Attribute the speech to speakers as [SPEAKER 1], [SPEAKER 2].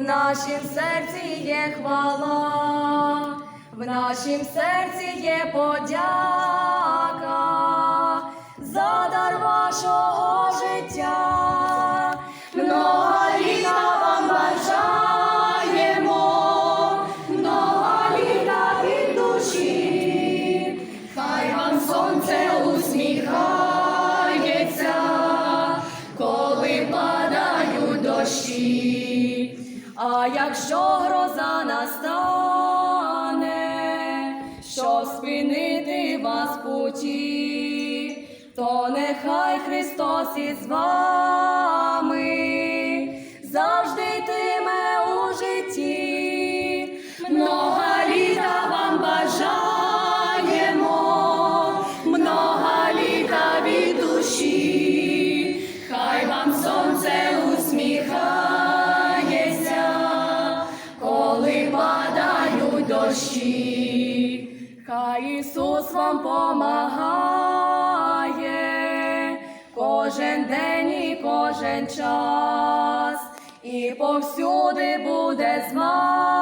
[SPEAKER 1] в нашім серці є хвала, в нашім серці є подяка за дар вашого життя. Много літа вам бажаємо, много літа від душі, хай вам сонце усміхається, коли падають дощі. А якщо гроза настане, щоб спинити вас путі, то нехай Христос із вами дощі, хай Ісус вам помагає кожен день і кожен час, і повсюди буде з вами.